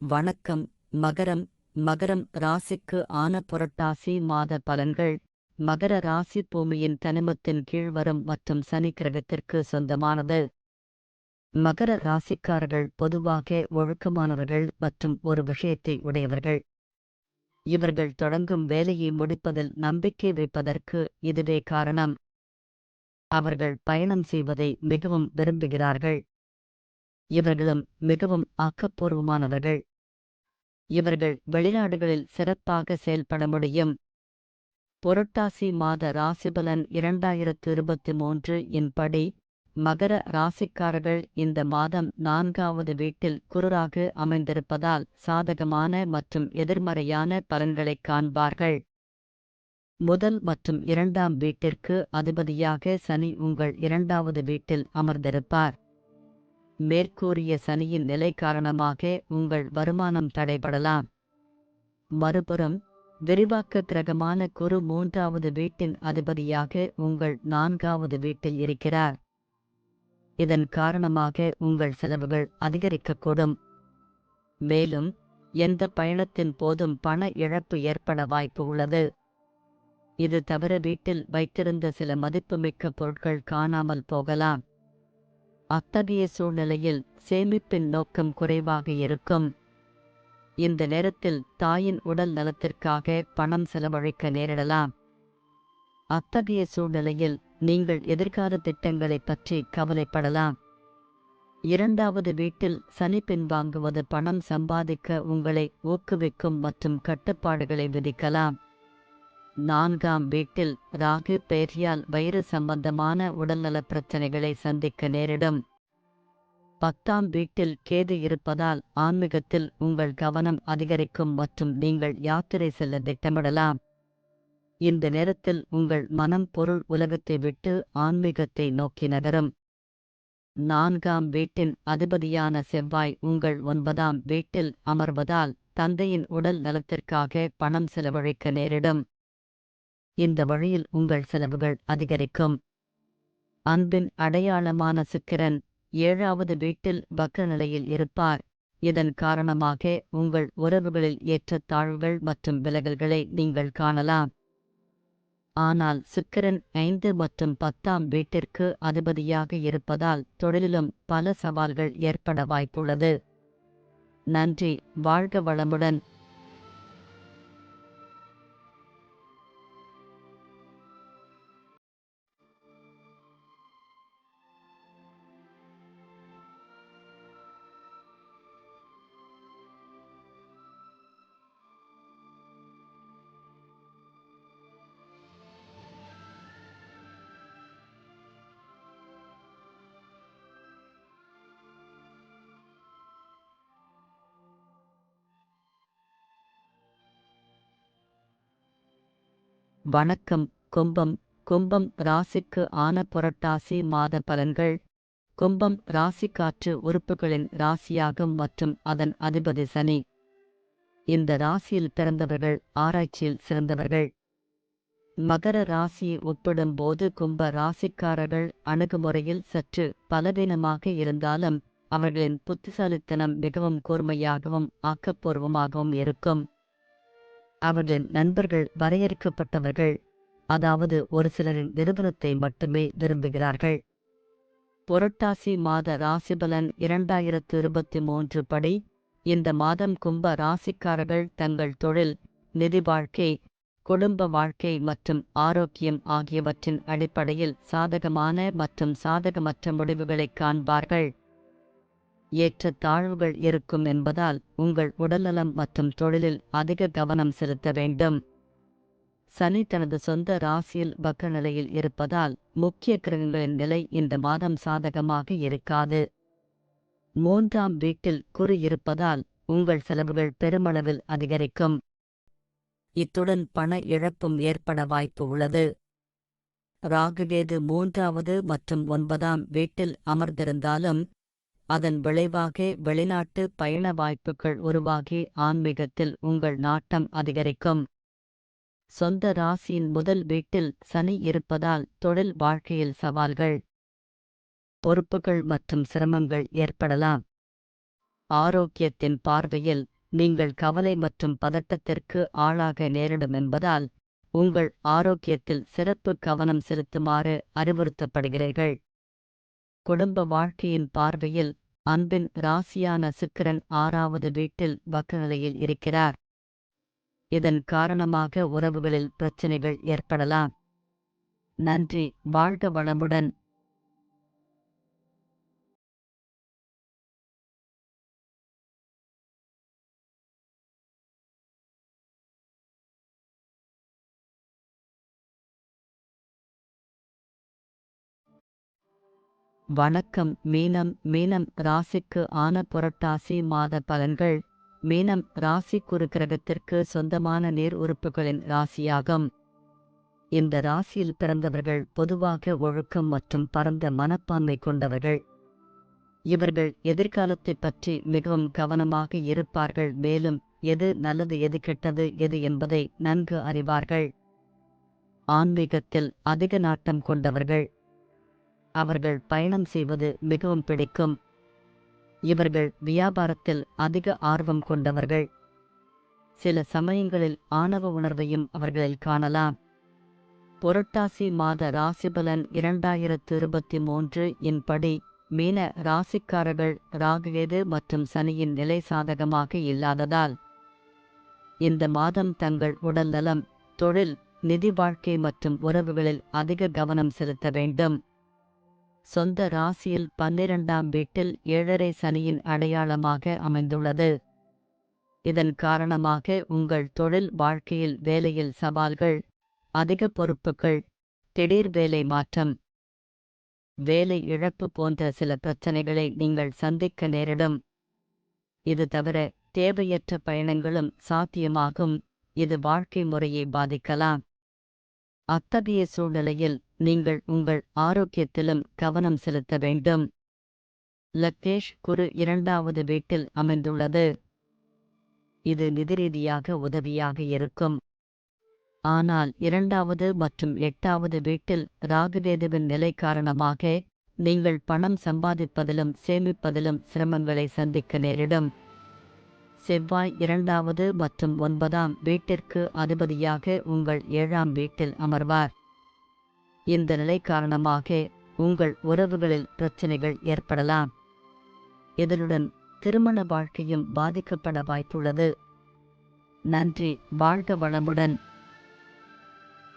வணக்கம் மகரம் மகரம் ராசிக்கு ஆன புரட்டாசி மாத பலன்கள். மகர ராசி பூமியின் தனிமத்தின் கீழ் வரும் மற்றும் சனி கிரகத்திற்கு சொந்தமானது. மகர ராசிக்காரர்கள் பொதுவாக ஒழுக்கமானவர்கள் மற்றும் ஒரு விஷயத்தை உடையவர்கள். இவர்கள் தொடங்கும் வேலையை முடிப்பதில் நம்பிக்கை வைப்பதற்கு இதுவே காரணம். அவர்கள் பயணம் செய்வதை மிகவும் விரும்புகிறார்கள். இவர்களும் மிகவும் ஆக்கப்பூர்வமானவர்கள். இவர்கள் வெளிநாடுகளில் சிறப்பாக செயல்பட முடியும். புரட்டாசி மாத ராசிபலன் இரண்டாயிரத்து இருபத்தி மூன்று இன்படி மகர ராசிக்காரர்கள் இந்த மாதம் நான்காவது வீட்டில் குருராக அமைந்திருப்பதால் சாதகமான மற்றும் எதிர்மறையான பலன்களைக் காண்பார்கள். முதல் மற்றும் இரண்டாம் வீட்டிற்கு அதிபதியாக சனி உங்கள் இரண்டாவது வீட்டில் அமர்ந்திருப்பார். மேற்கூறிய சனியின் நிலை காரணமாக உங்கள் வருமானம் தடைபடலாம். மறுபுறம் விரிவாக்க கிரகமான குரு மூன்றாவது வீட்டின் அதிபதியாக உங்கள் நான்காவது வீட்டில் இருக்கிறார். இதன் காரணமாக உங்கள் செலவுகள் அதிகரிக்கக்கூடும். மேலும் எந்த பயணத்தின் போதும் பண இழப்பு ஏற்பட வாய்ப்பு உள்ளது. இது தவிர வீட்டில் வைத்திருந்த சில மதிப்புமிக்க பொருட்கள் காணாமல் போகலாம். அத்தகைய சூழ்நிலையில் சேமிப்பின் நோக்கம் குறைவாக இருக்கும். இந்த நேரத்தில் தாயின் உடல் நலத்திற்காக பணம் செலவழிக்க நேரிடலாம். அத்தகைய சூழ்நிலையில் நீங்கள் எதிர்கால திட்டங்களைப் பற்றி கவலைப்படலாம். இரண்டாவது வீட்டில் சனி பின்வாங்குவது பணம் சம்பாதிக்க உங்களை ஊக்குவிக்கும் மற்றும் கட்டுப்பாடுகளை விதிக்கலாம். நான்காம் வீட்டில் ராகு பெயர்யால் வயிறு சம்பந்தமான உடல்நல பிரச்சனைகளை சந்திக்க நேரிடும். பத்தாம் வீட்டில் கேது இருப்பதால் ஆன்மீகத்தில் உங்கள் கவனம் அதிகரிக்கும் மற்றும் நீங்கள் யாத்திரை செல்ல திட்டமிடலாம். இந்த நேரத்தில் உங்கள் மனம் பொருள் உலகத்தை விட்டு ஆன்மீகத்தை நோக்கி நகரும். நான்காம் வீட்டின் அதிபதியான செவ்வாய் உங்கள் ஒன்பதாம் வீட்டில் அமர்வதால் தந்தையின் உடல் நலத்திற்காக பணம் செலவழிக்க நேரிடும். இந்த வழியில் உங்கள் செலவுகள் அதிகரிக்கும். அன்பின் அடையாளமான சுக்கிரன் ஏழாவது வீட்டில் வக்ர நிலையில் இருப்பார். இதன் காரணமாக உங்கள் உறவுகளில் ஏற்றத்தாழ்வுகள் மற்றும் விலகல்களை நீங்கள் காணலாம். ஆனால் சுக்கிரன் ஐந்து மற்றும் பத்தாம் வீட்டிற்கு அதிபதியாக இருப்பதால் தொழிலிலும் பல சவால்கள் ஏற்பட வாய்ப்புள்ளது. நன்றி வாழ்க வளமுடன். வணக்கம் கும்பம் கும்பம் ராசிக்கு ஆன புரட்டாசி மாத பலன்கள். கும்பம் ராசி காற்று உறுப்புகளின் ராசியாகும் மற்றும் அதன் அதிபதி சனி. இந்த ராசியில் பிறந்தவர்கள் ஆராய்ச்சியில் சிறந்தவர்கள். மகர ராசியை ஒப்பிடும்போது கும்ப ராசிக்காரர்கள் அணுகுமுறையில் சற்று பலவீனமாக இருந்தாலும் அவர்களின் புத்திசாலித்தனம் மிகவும் கூர்மையாகவும் ஆக்கப்பூர்வமாகவும் இருக்கும். அவர்களின் நண்பர்கள் வரையறுக்கப்பட்டவர்கள். அதாவது ஒரு சிலரின் நிறுவனத்தை மட்டுமே விரும்புகிறார்கள். புரட்டாசி மாத ராசிபலன் இரண்டாயிரத்து இருபத்தி மூன்று படி இந்த மாதம் கும்ப ராசிக்காரர்கள் தங்கள் தொழில் நிதி வாழ்க்கை குடும்ப வாழ்க்கை மற்றும் ஆரோக்கியம் ஆகியவற்றின் அடிப்படையில் சாதகமான மற்றும் சாதகமற்ற முடிவுகளைக் காண்பார்கள். ஏற்ற தாழ்வுகள் இருக்கும் என்பதால் உங்கள் உடல்நலம் மற்றும் தொழிலில் அதிக கவனம் செலுத்த வேண்டும். சனி தனது சொந்த ராசியில் பக்க நிலையில் இருப்பதால் முக்கிய கிரகங்களின் நிலை இந்த மாதம் சாதகமாக இருக்காது. மூன்றாம் வீட்டில் குறி இருப்பதால் உங்கள் செலவுகள் பெருமளவில் அதிகரிக்கும். இத்துடன் பண இழப்பும் ஏற்பட வாய்ப்பு உள்ளது. ராகுகேது மூன்றாவது மற்றும் ஒன்பதாம் வீட்டில் அமர்ந்திருந்தாலும் அதன் விளைவாக வெளிநாட்டு பயண வாய்ப்புகள் உருவாகி ஆன்மீகத்தில் உங்கள் நாட்டம் அதிகரிக்கும். சொந்த ராசியின் முதல் வீட்டில் சனி இருப்பதால் தொழில் வாழ்க்கையில் சவால்கள். பொறுப்புகள் மற்றும் சிரமங்கள் ஏற்படலாம். ஆரோக்கியத்தின் பார்வையில் நீங்கள் கவலை மற்றும் பதட்டத்திற்கு ஆளாக நேரிடும் என்பதால் உங்கள் ஆரோக்கியத்தில் சிறப்பு கவனம் செலுத்துமாறு அறிவுறுத்தப்படுகிறீர்கள். குடும்ப வாழ்க்கையின் பார்வையில் அன்பின் ராசியான சுக்கிரன் ஆறாவது வீட்டில் வக்கநிலையில் இருக்கிறார். இதன் காரணமாக உறவுகளில் பிரச்சனைகள் ஏற்படலாம். நன்றி. வாழ்க வளமுடன். வணக்கம். மீனம் மீனம் ராசிக்கு ஆன புரட்டாசி மாத பலன்கள். மீனம் ராசி குருக்கிரகத்திற்கு சொந்தமான நீர் உறுப்புகளின் ராசியாகும். இந்த ராசியில் பிறந்தவர்கள் பொதுவாக ஒழுக்கம் மற்றும் பரந்த மனப்பான்மை கொண்டவர்கள். இவர்கள் எதிர்காலத்தை பற்றி மிகவும் கவனமாக இருப்பார்கள். மேலும் எது நல்லது எது கெட்டது எது என்பதை நன்கு அறிவார்கள். ஆன்மீகத்தில் அதிக நாட்டம் கொண்டவர்கள். அவர்கள் பயணம் செய்வது மிகவும் பிடிக்கும். இவர்கள் வியாபாரத்தில் அதிக ஆர்வம் கொண்டவர்கள். சில சமயங்களில் ஆணவ உணர்வையும் அவர்களில் காணலாம். புரட்டாசி மாத ராசிபலன் இரண்டாயிரத்து இருபத்தி மூன்று இன்படி மீன ராசிக்காரர்கள் ராகுகேது மற்றும் சனியின் நிலை சாதகமாக இல்லாததால் இந்த மாதம் தங்கள் உடல்நலம் தொழில் நிதி வாழ்க்கை மற்றும் உறவுகளில் அதிக கவனம் செலுத்த வேண்டும். சொந்த ராசியில் பன்னிரண்டாம் வீட்டில் ஏழரை சனியின் அடையாளமாக அமைந்துள்ளது. இதன் காரணமாக உங்கள் தொழில் வாழ்க்கையில் வேலையில் சவால்கள் அதிக பொறுப்புகள் திடீர் வேலை மாற்றம் வேலை இழப்பு போன்ற சில பிரச்சனைகளை நீங்கள் சந்திக்க நேரிடும். இது தவிர தேவையற்ற பயணங்களும் சாத்தியமாகும். இது வாழ்க்கை முறையை பாதிக்கலாம். அத்தகைய சூழ்நிலையில் நீங்கள் உங்கள் ஆரோக்கியத்திலும் கவனம் செலுத்த வேண்டும். லக்கேஷ் குரு இரண்டாவது வீட்டில் அமைந்துள்ளது. இது நிதி ரீதியாக உதவியாக இருக்கும். ஆனால் இரண்டாவது மற்றும் எட்டாவது வீட்டில் ராகுவேதுவின் நிலை காரணமாக நீங்கள் பணம் சம்பாதிப்பதிலும் சேமிப்பதிலும் சிரமங்களை சந்திக்க நேரிடும். செவ்வாய் இரண்டாவது மற்றும் ஒன்பதாம் வீட்டிற்கு அதிபதியாக உங்கள் ஏழாம் வீட்டில் அமர்வார். இந்த நிலை காரணமாக உங்கள் உறவுகளில் பிரச்சனைகள் ஏற்படலாம். இதனுடன் திருமண வாழ்க்கையும் பாதிக்கப்பட வாய்ப்புள்ளது. நன்றி. வாழ்க வளமுடன்.